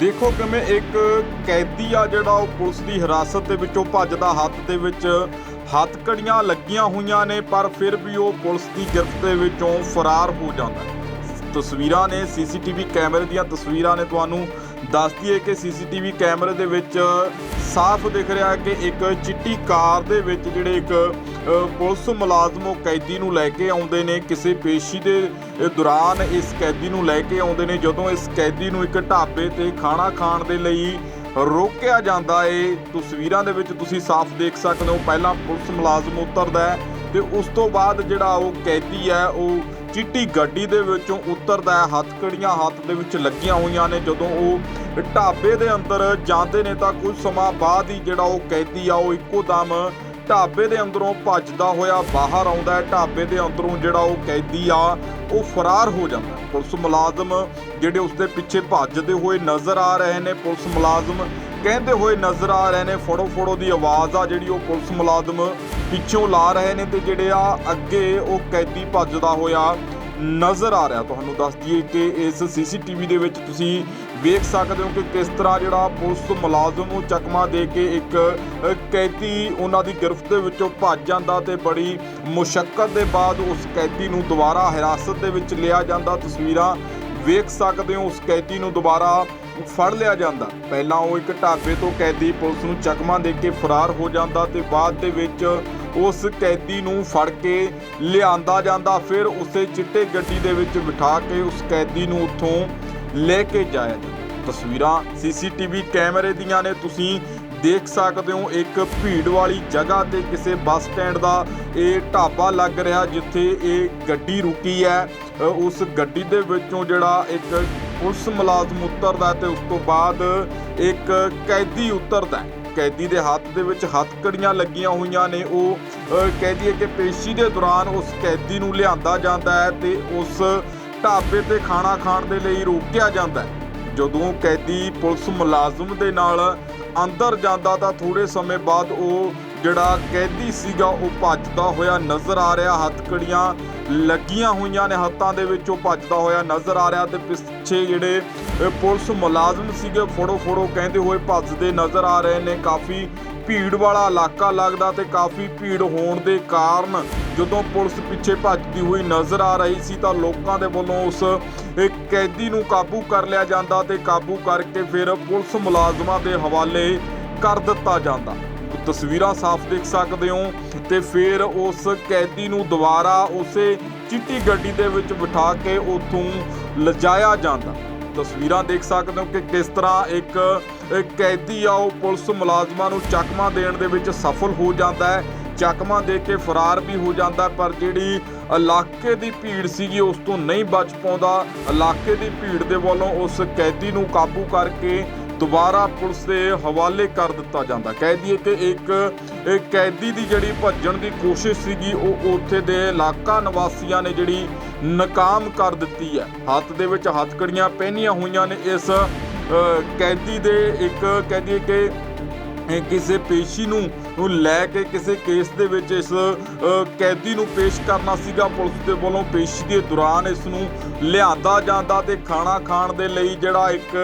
ਦੇਖੋ ਕਿਵੇਂ ਇੱਕ ਕੈਦੀ ਆ ਜਿਹੜਾ ਉਹ ਪੁਲਿਸ ਦੀ ਹਿਰਾਸਤ ਦੇ ਵਿੱਚੋਂ ਭੱਜਦਾ ਹੱਥ ਦੇ ਵਿੱਚ ਹੱਥਕੜੀਆਂ ਲੱਗੀਆਂ ਹੋਈਆਂ ਨੇ, ਪਰ ਫਿਰ ਵੀ ਉਹ ਪੁਲਿਸ ਦੀ ਗਿਰਫਤ ਦੇ ਵਿੱਚੋਂ ਫਰਾਰ ਹੋ ਜਾਂਦਾ ਤਸਵੀਰਾਂ ਨੇ, ਸੀਸੀਟੀਵੀ ਕੈਮਰੇ ਦੀਆਂ ਤਸਵੀਰਾਂ ਨੇ ਤੁਹਾਨੂੰ ਦੱਸਦੀ ਹੈ ਕਿ ਸੀਸੀਟੀਵੀ ਕੈਮਰੇ ਦੇ ਵਿੱਚ ਸਾਫ਼ ਦਿਖ ਰਿਹਾ ਕਿ ਇੱਕ ਚਿੱਟੀ ਕਾਰ ਦੇ ਵਿੱਚ ਜਿਹੜੇ ਇੱਕ ਪੁਲਿਸ ਮੁਲਾਜ਼ਮ ਉਹ ਕੈਦੀ ਨੂੰ ਲੈ ਕੇ ਆਉਂਦੇ ਨੇ, ਕਿਸੇ ਪੇਸ਼ੀ ਦੇ ਦੌਰਾਨ ਇਸ ਕੈਦੀ ਨੂੰ ਲੈ ਕੇ ਆਉਂਦੇ ਨੇ, ਜਦੋਂ ਇਸ ਕੈਦੀ ਨੂੰ ਇੱਕ ਢਾਬੇ ਤੇ ਖਾਣਾ ਖਾਣ ਦੇ ਲਈ ਰੋਕਿਆ ਜਾਂਦਾ ਏ, ਤਸਵੀਰਾਂ ਦੇ ਵਿੱਚ ਤੁਸੀਂ ਸਾਫ਼ ਦੇਖ ਸਕਦੇ ਹੋ, ਪਹਿਲਾਂ ਪੁਲਿਸ ਮੁਲਾਜ਼ਮ ਉਤਰਦਾ ਹੈ ਤੇ ਉਸ ਤੋਂ ਬਾਅਦ ਜਿਹੜਾ ਉਹ ਕੈਦੀ ਹੈ, ਉਹ ਚਿੱਟੀ ਗੱਡੀ ਦੇ ਵਿੱਚੋਂ ਉਤਰਦਾ ਹੈ ਹੱਥਕੜੀਆਂ ਹੱਥ ਦੇ ਵਿੱਚ ਲੱਗੀਆਂ ਹੋਈਆਂ ਨੇ, ਜਦੋਂ ਉਹ ਢਾਬੇ ਦੇ ਅੰਦਰ ਜਾਂਦੇ ਨੇ, ਤਾਂ ਕੁਝ ਸਮਾਂ ਬਾਅਦ ਹੀ ਜਿਹੜਾ ਉਹ ਕੈਦੀ ਆ, ਉਹ ਇੱਕੋ ਦਮ ਢਾਬੇ ਦੇ ਅੰਦਰੋਂ ਭੱਜਦਾ ਹੋਇਆ ਬਾਹਰ ਆਉਂਦਾ ਹੈ। ਢਾਬੇ ਦੇ ਅੰਦਰੋਂ ਜਿਹੜਾ ਉਹ ਕੈਦੀ ਆ, ਉਹ ਫਰਾਰ ਹੋ ਜਾਂਦਾ ਪੁਲਿਸ ਮੁਲਾਜ਼ਮ ਜਿਹੜੇ ਉਸਦੇ ਪਿੱਛੇ ਭੱਜਦੇ ਹੋਏ ਨਜ਼ਰ ਆ ਰਹੇ ਨੇ। ਪੁਲਿਸ ਮੁਲਾਜ਼ਮ ਕਹਿੰਦੇ ਹੋਏ ਨਜ਼ਰ ਆ ਰਹੇ ਨੇ, ਫੜੋ ਫੜੋ ਦੀ ਆਵਾਜ਼ ਆ ਜਿਹੜੀ ਉਹ ਪੁਲਿਸ ਮੁਲਾਜ਼ਮ ਪਿੱਛੋਂ ਲਾ ਰਹੇ ਨੇ ਤੇ ਜਿਹੜੇ ਆ ਅੱਗੇ ਉਹ ਕੈਦੀ ਭੱਜਦਾ ਹੋਇਆ ਨਜ਼ਰ ਆ ਰਿਹਾ ਤੁਹਾਨੂੰ ਦੱਸ ਦਈਏ ਕਿ ਇਸ ਸੀਸੀਟੀਵੀ ਦੇ ਵਿੱਚ ਤੁਸੀਂ ਵੇਖ ਸਕਦੇ ਹੋ ਕਿ ਕਿਸ ਤਰ੍ਹਾਂ ਜਿਹੜਾ ਪੁਲਿਸ ਮੁਲਾਜ਼ਮ ਨੂੰ ਚਕਮਾ ਦੇ ਕੇ ਇੱਕ ਕੈਦੀ ਉਹਨਾਂ ਦੀ ਗ੍ਰਿਫਤ ਦੇ ਵਿੱਚੋਂ ਭੱਜ ਜਾਂਦਾ ਤੇ ਬੜੀ ਮੁਸ਼ਕਲ ਦੇ ਬਾਅਦ ਉਸ ਕੈਦੀ ਨੂੰ ਦੁਬਾਰਾ ਹਿਰਾਸਤ ਦੇ ਵਿੱਚ ਲਿਆ ਜਾਂਦਾ। ਤਸਵੀਰਾਂ ਵੇਖ ਸਕਦੇ ਹੋ, ਉਸ ਕੈਦੀ ਨੂੰ ਦੁਬਾਰਾ ਫੜ ਲਿਆ ਜਾਂਦਾ। ਪਹਿਲਾਂ ਉਹ ਇੱਕ ਢਾਬੇ ਤੋਂ ਕੈਦੀ ਪੁਲਿਸ ਨੂੰ ਚਕਮਾ ਦੇ ਕੇ ਫਰਾਰ ਹੋ ਜਾਂਦਾ ਤੇ ਬਾਅਦ ਦੇ ਵਿੱਚ ਉਸ ਕੈਦੀ ਨੂੰ ਫੜ ਕੇ ਲਿਆਂਦਾ ਜਾਂਦਾ, ਫਿਰ ਉਸੇ ਚਿੱਟੇ ਗੱਡੀ ਦੇ ਵਿੱਚ ਬਿਠਾ ਕੇ ਉਸ ਕੈਦੀ ਨੂੰ ਉੱਥੋਂ ਲੈ ਕੇ ਜਾਇਆ ਜਾਂਦਾ। ਤਸਵੀਰਾਂ ਸੀਸੀਟੀਵੀ ਕੈਮਰੇ ਦੀਆਂ ਨੇ, ਤੁਸੀਂ ਦੇਖ ਸਕਦੇ ਹੋ, ਇੱਕ ਭੀੜ ਵਾਲੀ ਜਗ੍ਹਾ ਤੇ ਕਿਸੇ ਬੱਸ ਸਟੈਂਡ ਦਾ ਇਹ ਢਾਬਾ ਲੱਗ ਰਿਹਾ, ਜਿੱਥੇ ਇਹ ਗੱਡੀ ਰੁਕੀ ਹੈ। ਉਸ ਗੱਡੀ ਦੇ ਵਿੱਚੋਂ ਜਿਹੜਾ ਇੱਕ ਪੁਲਿਸ ਮੁਲਾਜ਼ਮ ਉਤਰਦਾ ਹੈ ਤੇ ਉਸ ਤੋਂ ਬਾਅਦ ਇੱਕ ਕੈਦੀ ਉਤਰਦਾ ਕੈਦੀ ਦੇ ਹੱਥ ਦੇ ਵਿੱਚ ਹੱਥਕੜੀਆਂ ਲੱਗੀਆਂ ਹੋਈਆਂ ਨੇ। ਉਹ ਅ, ਕਹਿ ਦਈਏ ਕਿ ਪੇਸ਼ੀ ਦੇ ਦੌਰਾਨ ਉਸ ਕੈਦੀ ਨੂੰ ਲਿਆਂਦਾ ਜਾਂਦਾ ਹੈ ਤੇ ਉਸ ਢਾਬੇ ਤੇ ਖਾਣਾ ਖਾਣ ਦੇ ਲਈ ਰੋਕਿਆ ਜਾਂਦਾ ਹੈ। ਜਦੋਂ ਕੈਦੀ ਪੁਲਿਸ ਮੁਲਾਜ਼ਮ ਦੇ ਨਾਲ ਅੰਦਰ ਜਾਂਦਾ ਤਾਂ ਥੋੜੇ ਸਮੇਂ ਬਾਅਦ ਉਹ ਜਿਹੜਾ ਕੈਦੀ ਸੀਗਾ ਉਹ ਭੱਜਦਾ ਹੋਇਆ ਨਜ਼ਰ ਆ ਰਿਹਾ। ਹੱਥਕੜੀਆਂ ਲੱਗੀਆਂ ਹੋਈਆਂ ਨੇ ਹੱਥਾਂ ਦੇ ਵਿੱਚ ਉਹ ਭੱਜਦਾ ਹੋਇਆ ਨਜ਼ਰ ਆ ਰਿਹਾ ਤੇ ਪਿੱਛੇ ਜਿਹੜੇ ਅ, ਪੁਲਿਸ ਮੁਲਾਜ਼ਮ ਸੀਗੇ। ਫੋੜੋ ਫੋੜੋ ਕਹਿੰਦੇ ਹੋਏ ਭੱਜਦੇ ਨਜ਼ਰ ਆ ਰਹੇ ਨੇ। ਕਾਫੀ ਭੀੜ ਵਾਲਾ ਇਲਾਕਾ ਲੱਗਦਾ ਤੇ ਕਾਫੀ ਭੀੜ ਹੋਣ ਦੇ ਕਾਰਨ ਜਦੋਂ ਪੁਲਿਸ ਪਿੱਛੇ ਭੱਜਦੀ ਹੋਈ ਨਜ਼ਰ ਆ ਰਹੀ ਸੀ ਤਾਂ ਲੋਕਾਂ ਦੇ ਵੱਲੋਂ ਉਸ ਕੈਦੀ ਨੂੰ ਕਾਬੂ ਕਰ ਲਿਆ ਜਾਂਦਾ ਤੇ ਕਾਬੂ ਕਰਕੇ ਫਿਰ ਪੁਲਿਸ ਮੁਲਾਜ਼ਮਾਂ ਦੇ ਹਵਾਲੇ ਕਰ ਦਿੱਤਾ ਜਾਂਦਾ। ਤਸਵੀਰਾਂ ਸਾਫ਼ ਦੇਖ ਸਕਦੇ ਹੋ ਤੇ ਫਿਰ ਉਸ ਕੈਦੀ ਨੂੰ ਦੁਬਾਰਾ ਉਸੇ ਚਿੱਟੀ ਗੱਡੀ ਦੇ ਵਿੱਚ ਬਿਠਾ ਕੇ ਉੱਥੋਂ ਲਿਜਾਇਆ ਜਾਂਦਾ। ਤਸਵੀਰਾਂ ਦੇਖ ਸਕਦੇ ਹੋ ਕਿ ਕਿਸ ਤਰ੍ਹਾਂ ਇੱਕ ਕੈਦੀ ਆ, ਉਹ ਪੁਲਿਸ ਮੁਲਾਜ਼ਮਾਂ ਨੂੰ ਚਕਮਾ ਦੇਣ ਦੇ ਵਿੱਚ ਸਫਲ ਹੋ ਜਾਂਦਾ ਹੈ। ਚਕਮਾ ਦੇ ਕੇ ਫਰਾਰ ਵੀ ਹੋ ਜਾਂਦਾ, ਪਰ ਜਿਹੜੀ ਇਲਾਕੇ ਦੀ ਭੀੜ ਸੀਗੀ, ਉਸ ਤੋਂ ਨਹੀਂ ਬਚ ਪਾਉਂਦਾ। ਇਲਾਕੇ ਦੀ ਭੀੜ ਦੇ ਵੱਲੋਂ ਉਸ ਕੈਦੀ ਨੂੰ ਕਾਬੂ ਕਰਕੇ ਦੁਬਾਰਾ ਪੁਲਿਸ ਦੇ ਹਵਾਲੇ ਕਰ ਦਿੱਤਾ ਜਾਂਦਾ। ਕਹਿ ਦਈਏ ਕਿ ਇੱਕ ਕੈਦੀ ਦੀ ਜਿਹੜੀ ਭੱਜਣ ਦੀ ਕੋਸ਼ਿਸ਼ ਸੀਗੀ, ਉਹ ਉੱਥੇ ਦੇ ਇਲਾਕਾ ਨਿਵਾਸੀਆਂ ਨੇ ਜਿਹੜੀ ਨਾਕਾਮ ਕਰ ਦਿੱਤੀ ਹੈ। ਹੱਥ ਦੇ ਵਿੱਚ ਹੱਥਕੜੀਆਂ ਪਹਿਨੀਆਂ ਹੋਈਆਂ ਨੇ ਇਸ ਕੈਦੀ ਦੇ ਇੱਕ ਕਹਿ ਦਈਏ ਕਿ ਕਿਸੇ ਪੇਸ਼ੀ ਨੂੰ ਨੂੰ ਲੈ ਕੇ ਕਿਸੇ ਕੇਸ ਦੇ ਵਿੱਚ ਇਸ ਕੈਦੀ ਨੂੰ ਪੇਸ਼ ਕਰਨਾ ਸੀਗਾ। ਪੁਲਿਸ ਦੇ ਵੱਲੋਂ ਪੇਸ਼ੀ ਦੇ ਦੌਰਾਨ ਇਸ ਨੂੰ ਲਿਆਂਦਾ ਜਾਂਦਾ ਤੇ ਖਾਣਾ ਖਾਣ ਦੇ ਲਈ ਜਿਹੜਾ ਇੱਕ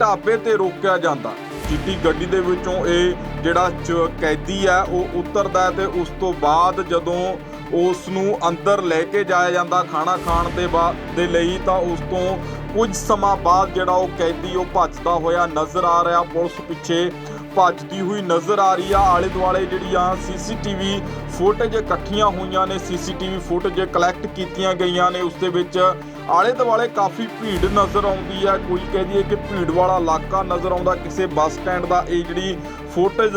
ਢਾਬੇ ਤੇ ਰੋਕਿਆ ਜਾਂਦਾ। ਚਿੱਟੀ ਗੱਡੀ ਦੇ ਵਿੱਚੋਂ ਇਹ ਜਿਹੜਾ ਚ- ਕੈਦੀ ਹੈ ਉਹ ਉਤਰਦਾ ਹੈ ਤੇ ਉਸ ਤੋਂ ਬਾਅਦ ਜਦੋਂ ਉਸ ਨੂੰ ਅੰਦਰ ਲੈ ਕੇ ਜਾਇਆ ਜਾਂਦਾ ਖਾਣਾ ਖਾਣ ਦੇ ਬਾਅਦ ਦੇ ਲਈ, ਤਾਂ ਉਸ ਤੋਂ ਕੁਝ ਸਮਾਂ ਬਾਅਦ ਜਿਹੜਾ ਉਹ ਕੈਦੀ, ਉਹ ਭੱਜਦਾ ਹੋਇਆ ਨਜ਼ਰ ਆ ਰਿਹਾ। ਪੁਲਿਸ ਪਿੱਛੇ ਭੱਜਦੀ ਹੋਈ ਨਜ਼ਰ ਆ ਰਹੀ ਆ। ਆਲੇ ਦੁਆਲੇ ਜਿਹੜੀਆਂ ਸੀਸੀਟੀਵੀ ਫੁਟੇਜ ਇਕੱਠੀਆਂ ਹੋਈਆਂ ਨੇ। ਸੀਸੀਟੀਵੀ ਫੁਟੇਜ ਕਲੈਕਟ ਕੀਤੀਆਂ ਗਈਆਂ ਨੇ। ਉਸ ਦੇ ਵਿੱਚ ਆਲੇ ਦੁਆਲੇ ਕਾਫੀ ਭੀੜ ਨਜ਼ਰ ਆਉਂਦੀ ਹੈ ਕੋਈ ਕਹਿ ਦਈਏ ਕਿ ਭੀੜ ਵਾਲਾ ਇਲਾਕਾ ਨਜ਼ਰ ਆਉਂਦਾ। ਕਿਸੇ ਬੱਸ ਸਟੈਂਡ ਦਾ ਇਹ ਜਿਹੜੀ ਫੁਟੇਜ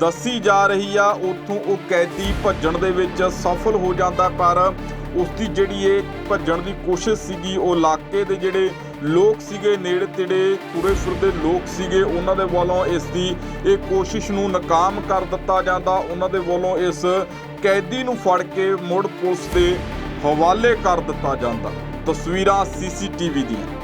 ਦੱਸੀ ਜਾ ਰਹੀ ਆ, ਉੱਥੋਂ ਉਹ ਕੈਦੀ ਭੱਜਣ ਦੇ ਵਿੱਚ ਸਫਲ ਹੋ ਜਾਂਦਾ, ਪਰ ਉਸ ਦੀ ਜਿਹੜੀ ਇਹ ਭੱਜਣ ਦੀ ਕੋਸ਼ਿਸ਼ ਸੀਗੀ, ਉਹ ਇਲਾਕੇ ਦੇ ਜਿਹੜੇ ਲੋਕ ਸੀਗੇ, ਨੇੜੇ ਤੇੜੇ ਤੁਰੇ ਫਿਰਦੇ ਲੋਕ ਸੀਗੇ, ਉਹਨਾਂ ਦੇ ਵੱਲੋਂ ਇਸ ਦੀ ਇਹ ਕੋਸ਼ਿਸ਼ ਨੂੰ ਨਾਕਾਮ ਕਰ ਦਿੱਤਾ ਜਾਂਦਾ। ਉਹਨਾਂ ਦੇ ਵੱਲੋਂ ਇਸ ਕੈਦੀ ਨੂੰ ਫੜ ਕੇ ਮੁੜ ਪੁਲਿਸ ਦੇ ਹਵਾਲੇ ਕਰ ਦਿੱਤਾ ਜਾਂਦਾ। ਤਸਵੀਰਾਂ ਸੀਸੀਟੀਵੀ ਦੀਆਂ।